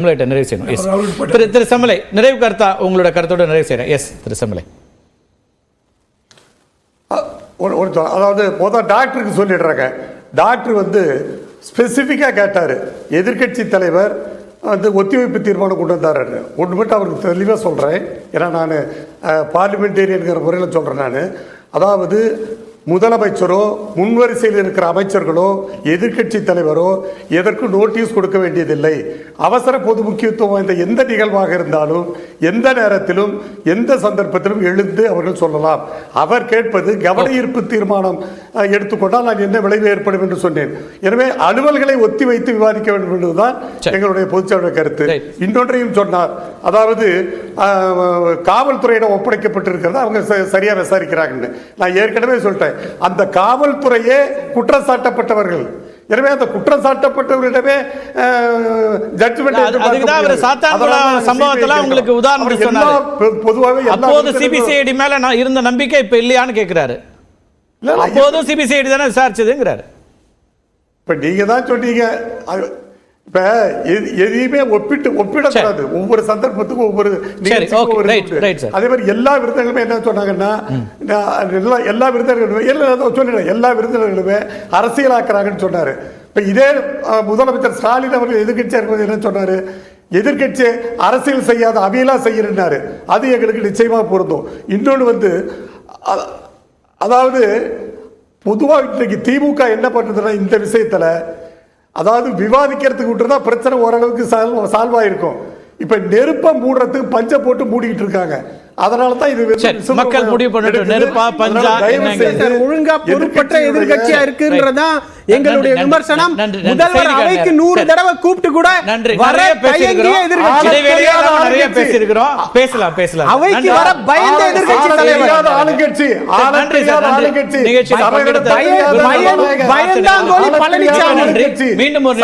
செம்மலைட்ட நிறைவு செய்யணும். எஸ் திரு திரு செம்மலை நிறைவு கருத்தா உங்களோட கருத்தோட நிறைவு செய்யறேன். எஸ் திரு செம்மலை ஒரு ஒரு அதாவது முதல் டாக்டருக்கு சொல்லிடுறாங்க. டாக்டர் வந்து ஸ்பெசிஃபிக்காக கேட்டார். எதிர்க்கட்சி தலைவர் வந்து ஒத்திவைப்பு தீர்மானம் கொண்டு வந்தாருன்னு ஒன்று மட்டும் அவருக்கு தெளிவாக சொல்கிறேன் ஏன்னா நான் பார்லிமெண்டேரியன்கிற முறையில் சொல்கிறேன் நான். அதாவது முதலமைச்சரோ முன்வரிசையில் இருக்கிற அமைச்சர்களோ எதிர்க்கட்சி தலைவரோ எதற்கு நோட்டீஸ் கொடுக்க வேண்டியதில்லை. அவசர பொது முக்கியத்துவம் வாய்ந்த எந்த நிகழ்வாக இருந்தாலும் எந்த நேரத்திலும் எந்த சந்தர்ப்பத்திலும் எழுந்து அவர்கள் சொல்லலாம். அவர் கேட்பது கவன ஈர்ப்பு தீர்மானம் எடுத்துக்கொண்டால் நான் என்ன விளைவு ஏற்படும் என்று சொன்னேன். எனவே அலுவல்களை ஒத்தி வைத்து விவாதிக்க வேண்டும் என்பதுதான். எங்களுடைய பொதுச்செயலாளர் கருத்து. இன்னொன்றையும் சொன்னார். அதாவது காவல்துறையிடம் ஒப்படைக்கப்பட்டிருக்கிறத அவங்க ச- சரியா விசாரிக்கிறாங்கன்னு. நான் ஏற்கனவே சொல்லிட்டேன். அந்த காவல்துறையே குற்றம் சாட்டப்பட்டவர்கள். எனவே அந்த குற்றம் சாட்டப்பட்டவர்களிடமே ஜட்ஜ்மெண்ட் அவர் சாத்தான்குளம் சம்பவத்தெல்லாம் உங்களுக்கு உதாரணம் சொன்னாரு. பொதுவாகவே அப்போது சிபிசிஐடி மேல நான் இருந்த நம்பிக்கை இப்ப இல்லையான்னு இல்ல, அப்போதும் சிபிசிஐடி தானே விசாரிச்சதுங்கிறாரு. இப்ப நீங்க தான் சொன்னீங்க. இப்ப எது- எதையுமே ஒப்பிட்டு ஒப்பிடக்கூடாது. ஒவ்வொரு சந்தர்ப்பத்துக்கும் ஒவ்வொரு நிகழ்ச்சிக்கும். அதே மாதிரி எல்லா விருந்தினர்களுமே என்ன சொன்னாங்கன்னா எல்லா எல்லா விருந்தினர்களுமே எல்லா சொல்லிடுறேன். எல்லா விருந்தினர்களுமே அரசியலாக்குறாங்கன்னு சொன்னாரு. இப்ப இதே முதலமைச்சர் ஸ்டாலின் அவர்கள் எதிர்கட்சியா இருக்கும்போது என்ன சொன்னாரு? எதிர்க்கட்சி அரசியல் செய்யாத அவியலா செய்யறாரு அது எங்களுக்கு நிச்சயமா பொருந்தும். இன்னொன்று வந்து அதாவது பொதுவாக இன்றைக்கு திமுக என்ன பண்ணுறதுன்னா இந்த விஷயத்துல அதாவது விவாதிக்கிறதுக்கு விட்டுறதா பிரச்சனை ஓரளவுக்கு சால்வ் சால்வ் ஆயிருக்கும் இப்ப நெருப்ப மூடுறதுக்கு பஞ்ச போட்டு மூடிக்கிட்டு இருக்காங்க. அதனால தான் இது மக்கள் முடிவு. எடுக்குது. நெருப்பா, பஞ்சா, ஒழுங்கா எதிர்க்கட்சியினுடைய- எதிர்கட்சியா இருக்குன்றதான் எங்களுடைய விமர்சனம். முதல்வர் அவைக்கு. நூறு. தடவை கூப்பிட்டு கூட நன்றி. வர நிறைய பேசியிருக்கிறோம். எதிர்கட்சி நிறைய பேசியிருக்கிறோம். பேசலாம் பேசலாம். அவைக்கு. வர பயந்த ஆள- ஆளுங்கட்சி ஆளுங்கட்சி. மீண்டும் ஒரு